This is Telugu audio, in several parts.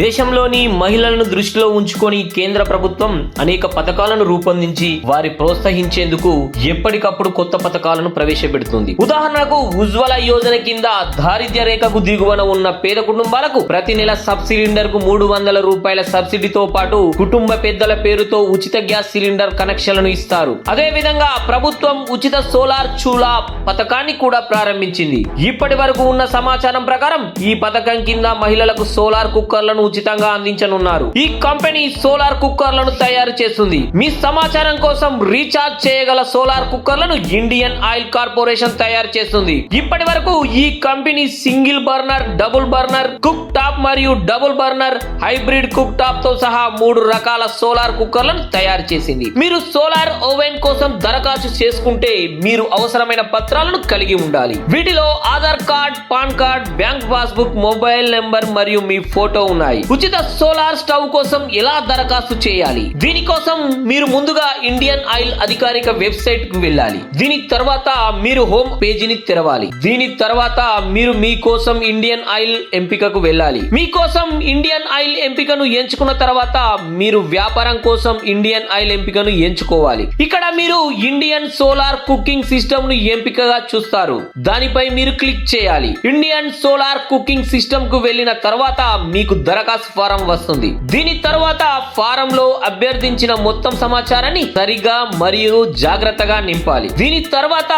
దేశంలోని మహిళలను దృష్టిలో ఉంచుకొని కేంద్ర ప్రభుత్వం అనేక పథకాలను రూపొందించి వారి ప్రోత్సహించేందుకు ఎప్పటికప్పుడు కొత్త పథకాలను ప్రవేశపెడుతుంది. ఉదాహరణకు ఉజ్వల యోజన కింద దారిద్ర్య రేఖకు దిగువన ఉన్న పేద కుటుంబాలకు ప్రతి నెల సబ్ సిలిండర్కు మూడు వందల రూపాయల సబ్సిడీతో పాటు కుటుంబ పెద్దల పేరుతో ఉచిత గ్యాస్ సిలిండర్ కనెక్షన్లను ఇస్తారు. అదే విధంగా ప్రభుత్వం ఉచిత సోలార్ చూలా పథకాన్ని కూడా ప్రారంభించింది. ఇప్పటి వరకు ఉన్న సమాచారం ప్రకారం ఈ పథకం కింద మహిళలకు సోలార్ కుక్కర్లను ఉచితంగా అందించనున్నారు. ఈ కంపెనీ సోలార్ కుక్కర్లను తయారు చేస్తుంది. మీ సమాచారం కోసం రీఛార్జ్ చేయగల సోలార్ కుక్కర్లను ఇండియన్ ఆయిల్ కార్పొరేషన్ తయారు చేస్తుంది. ఇప్పటి వరకు ఈ company single burner double burner cook top మరియు డబుల్ బర్నర్ హైబ్రిడ్ కుక్ టాప్తో సహా మూడు రకాల సోలార్ కుక్కర్లను తయారు చేసింది. మీరు సోలార్ ఓవెన్ కోసం దరఖాస్తు చేసుకుంటే మీరు అవసరమైన పత్రాలను కలిగి ఉండాలి. వీటిలో Aadhaar card PAN card bank passbook mobile number మరియు మీ ఫోటో ఉన్నాయి. ఉచిత సోలార్ స్టవ్ కోసం ఎలా దరఖాస్తు చేయాలి? దీనికోసం మీరు ముందుగా ఇండియన్ ఆయిల్ అధికారిక వెబ్సైట్కు వెళ్ళాలి. దీని తర్వాత మీరు హోమ్ పేజీని తెరవాలి. దీని తర్వాత మీరు మీ కోసం ఇండియన్ ఆయిల్ ఎంపికకు వెళ్ళాలి. మీకోసం ఇండియన్ ఆయిల్ ఎంపికను ఎంచుకున్న తర్వాత మీరు వ్యాపారం కోసం ఇండియన్ ఆయిల్ ఎంపికను ఎంచుకోవాలి. ఇక్కడ మీరు ఇండియన్ సోలార్ కుకింగ్ సిస్టమ్ను ఎంపికగా చూస్తారు. దానిపై మీరు క్లిక్ చేయాలి. ఇండియన్ సోలార్ కుకింగ్ సిస్టమ్కు వెళ్ళిన తర్వాత మీకు దరఖాస్తు ఫారం వస్తుంది. దీని తర్వాత ఫారం లో అభ్యర్థించిన మొత్తం సమాచారాన్ని సరిగా మరియు జాగ్రత్తగా నింపాలి. దీని తర్వాత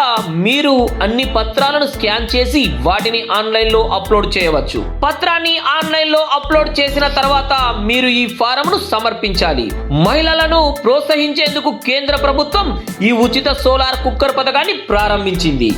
మీరు అన్ని పత్రాలను స్కాన్ చేసి వాటిని ఆన్లైన్లో అప్లోడ్ చేయవచ్చు. పత్రాన్ని ఆన్లైన్లో అప్లోడ్ చేసిన తర్వాత మీరు ఈ ఫారం ను సమర్పించాలి. మహిళలను ప్రోత్సహించేందుకు కేంద్ర ప్రభుత్వం ఈ ఉచిత సోలార్ కుక్కర్ పథకాన్ని ప్రారంభించింది.